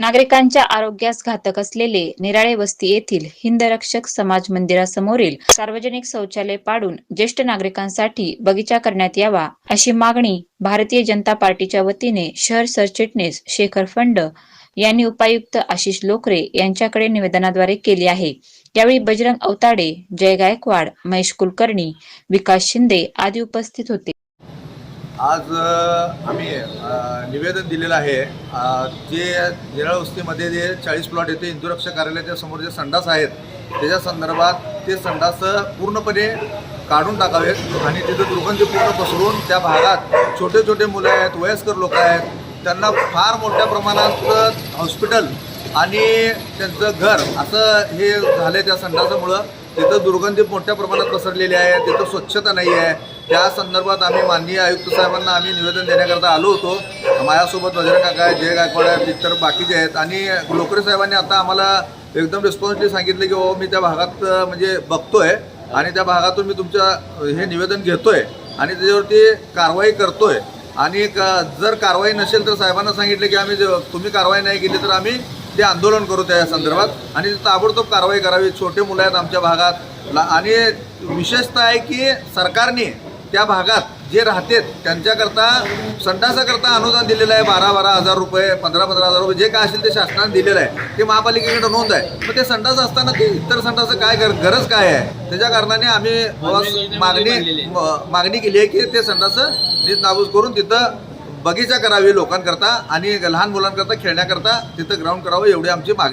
नागरिकांच्या आरोग्यास घातक असलेले निराळे वस्ती येथील हिंदरक्षक समाज मंदिरासमोरील सार्वजनिक शौचालय पाडून ज्येष्ठ नागरिकांसाठी बगीचा करण्यात यावा अशी मागणी भारतीय जनता पार्टीच्या वतीने शहर सरचिटणीस शेखर फंड यांनी उपायुक्त आशिष लोकरे यांच्याकडे निवेदनाद्वारे केली आहे. यावेळी बजरंग अवताडे जय गायकवाड महेश कुलकर्णी विकास शिंदे आदी उपस्थित होते. आज आम्ही निवेदन दिलेलं आहे जे निराळ वस्तीमध्ये जे चाळीस प्लॉट येथे इंदुरक्षा कार्यालयाच्या समोर जे संडास आहेत त्याच्या संदर्भात ते संडास पूर्णपणे काढून टाकावेत आणि तिथं दुर्गंधी पूर्ण पसरून त्या भागात छोटे छोटे मुलं आहेत वयस्कर लोक आहेत त्यांना फार मोठ्या प्रमाणात हॉस्पिटल आणि त्यांचं घर असं हे झालं त्या संडासामुळं. तिथं दुर्गंधी मोठ्या प्रमाणात पसरलेली आहे तिथं स्वच्छता नाही आहे. त्या संदर्भात आम्ही माननीय आयुक्त साहेबांना आम्ही निवेदन देण्याकरता आलो होतो. माझ्यासोबत वज्र काका आहेत जय गायकवाड आहेत इतर बाकीचे आहेत. आणि लोकरे साहेबांनी आता आम्हाला एकदम रिस्पॉन्सिबली सांगितलं की हो मी त्या भागात म्हणजे म्हणजे बघतोय आणि त्या भागातून मी तुमच्या हे निवेदन घेतोय आणि त्याच्यावरती कारवाई करतोय. आणि जर कारवाई नसेल तर साहेबांना सांगितलं की आम्ही ज- तुम्ही कारवाई नाही केली तर आम्ही ते आंदोलन करू त्या संदर्भात. आणि ताबडतोब कारवाई करावी. छोटे मुलं आहेत आमच्या भागात. आणि विशेषतः आहे की सरकारने त्या भागात जे राहतेत त्यांच्याकरता संडासाकरता अनुदान दिलेलं आहे. बारा बारा हजार रुपये पंधरा पंधरा हजार रुपये जे काय असेल ते शासनाने दिलेलं आहे. ते महापालिकेकडे नोंद आहे. मग ते संडास असताना ते इतर संडास काय गर गरज काय आहे? त्याच्या कारणाने आम्ही मागणी मागणी केली आहे की ते संडास नीट नाबूद करून तिथं बगीचा करावी लोकांकरता आणि लहान मुलांकरता खेळण्याकरता तिथं ग्राउंड करावं एवढी आमची मागणी